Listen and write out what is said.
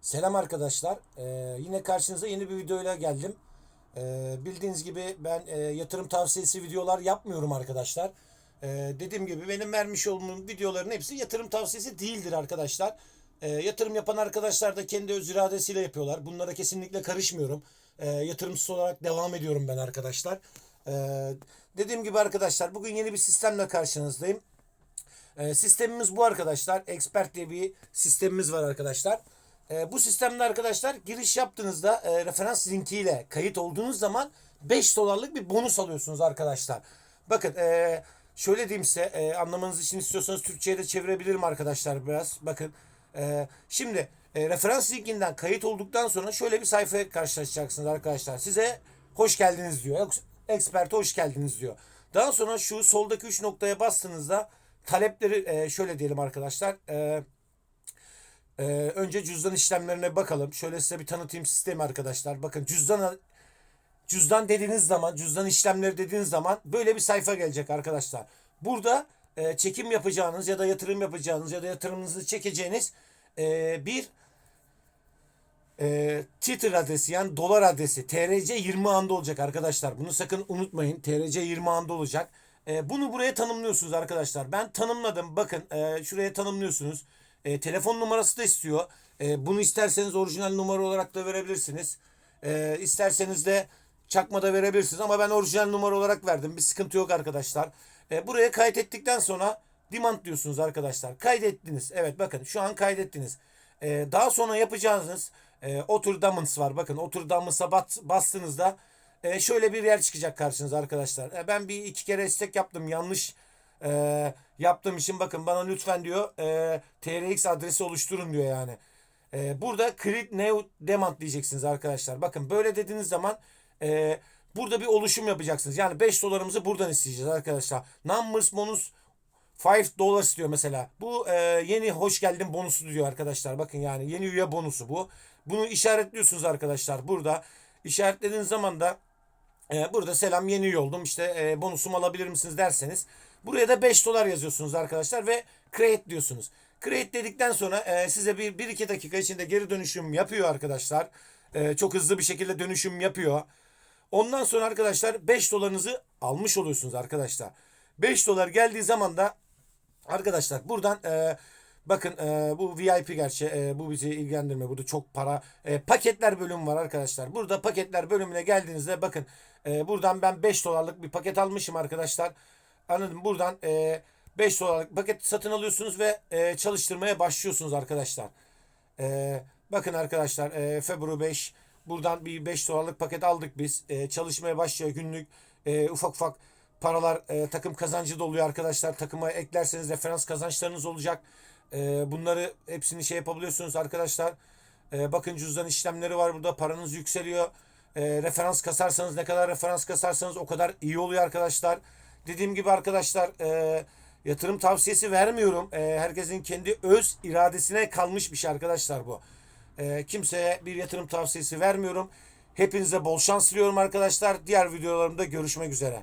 Selam arkadaşlar. Ee, yine karşınıza yeni bir videoyla geldim. Ee, bildiğiniz gibi ben e, yatırım tavsiyesi videolar yapmıyorum arkadaşlar. Ee, dediğim gibi benim vermiş olduğum videoların hepsi yatırım tavsiyesi değildir arkadaşlar. Ee, yatırım yapan arkadaşlar da kendi öz iradesiyle yapıyorlar. Bunlara kesinlikle karışmıyorum. Ee, yatırımsız olarak devam ediyorum ben arkadaşlar. Ee, dediğim gibi arkadaşlar bugün yeni bir sistemle karşınızdayım. Ee, sistemimiz bu arkadaşlar. Expert diye bir sistemimiz var arkadaşlar. Ee, bu sistemde arkadaşlar giriş yaptığınızda e, referans linkiyle kayıt olduğunuz zaman 5 dolarlık bir bonus alıyorsunuz arkadaşlar. Bakın e, şöyle diyeyim size e, anlamanız için istiyorsanız Türkçe'ye de çevirebilirim arkadaşlar biraz. Bakın e, şimdi e, referans linkinden kayıt olduktan sonra şöyle bir sayfaya karşılaşacaksınız arkadaşlar. Size hoş geldiniz diyor. Expert hoş geldiniz diyor. Daha sonra şu soldaki 3 noktaya bastığınızda talepleri e, şöyle diyelim arkadaşlar. E, e, önce cüzdan işlemlerine bakalım. Şöyle size bir tanıtayım sistemi arkadaşlar. Bakın cüzdan cüzdan dediğiniz zaman, cüzdan işlemleri dediğiniz zaman böyle bir sayfa gelecek arkadaşlar. Burada e, çekim yapacağınız ya da yatırım yapacağınız ya da yatırımınızı çekeceğiniz e, bir e, Twitter adresi yani dolar adresi TRC 20 anda olacak arkadaşlar. Bunu sakın unutmayın. TRC 20 anda olacak. E, bunu buraya tanımlıyorsunuz arkadaşlar. Ben tanımladım. Bakın e, şuraya tanımlıyorsunuz. E, telefon numarası da istiyor. E, bunu isterseniz orijinal numara olarak da verebilirsiniz. E, isterseniz de çakma da verebilirsiniz. Ama ben orijinal numara olarak verdim. Bir sıkıntı yok arkadaşlar. E, buraya kaydettikten sonra demand diyorsunuz arkadaşlar. Kaydettiniz. Evet bakın şu an kaydettiniz. E, daha sonra yapacağınız e, otur Diamonds var. Bakın otur Diamonds'a bat, bastığınızda e, şöyle bir yer çıkacak karşınıza arkadaşlar. E, ben bir iki kere istek yaptım. Yanlış e, yaptığım için bakın bana lütfen diyor e, TRX adresi oluşturun diyor yani. E, burada create new demand diyeceksiniz arkadaşlar. Bakın böyle dediğiniz zaman e, burada bir oluşum yapacaksınız. Yani 5 dolarımızı buradan isteyeceğiz arkadaşlar. Numbers bonus 5 dolar istiyor mesela. Bu e, yeni hoş geldin bonusu diyor arkadaşlar. Bakın yani yeni üye bonusu bu. Bunu işaretliyorsunuz arkadaşlar. Burada işaretlediğiniz zaman da e, burada selam yeni üye oldum. İşte e, bonusumu alabilir misiniz derseniz. Buraya da 5 dolar yazıyorsunuz arkadaşlar ve create diyorsunuz. Create dedikten sonra e, size bir 1-2 dakika içinde geri dönüşüm yapıyor arkadaşlar. E, çok hızlı bir şekilde dönüşüm yapıyor. Ondan sonra arkadaşlar 5 dolarınızı almış oluyorsunuz arkadaşlar. 5 dolar geldiği zaman da arkadaşlar buradan e, bakın e, bu VIP gerçi e, bu bizi ilgilendirmiyor. Burada çok para e, paketler bölümü var arkadaşlar. Burada paketler bölümüne geldiğinizde bakın e, buradan ben 5 dolarlık bir paket almışım arkadaşlar. Anladım buradan e, 5 dolarlık paket satın alıyorsunuz ve e, çalıştırmaya başlıyorsunuz arkadaşlar. E, bakın arkadaşlar e, February 5 buradan bir 5 dolarlık paket aldık biz. E, çalışmaya başlıyor günlük e, ufak ufak paralar e, takım kazancı da oluyor arkadaşlar. Takıma eklerseniz referans kazançlarınız olacak. E, bunları hepsini şey yapabiliyorsunuz arkadaşlar. E, bakın cüzdan işlemleri var burada. Paranız yükseliyor. E, referans kasarsanız ne kadar referans kasarsanız o kadar iyi oluyor arkadaşlar. Dediğim gibi arkadaşlar e, yatırım tavsiyesi vermiyorum. E, herkesin kendi öz iradesine kalmış bir şey arkadaşlar bu. E, kimseye bir yatırım tavsiyesi vermiyorum. Hepinize bol şans diliyorum arkadaşlar. Diğer videolarımda görüşmek üzere.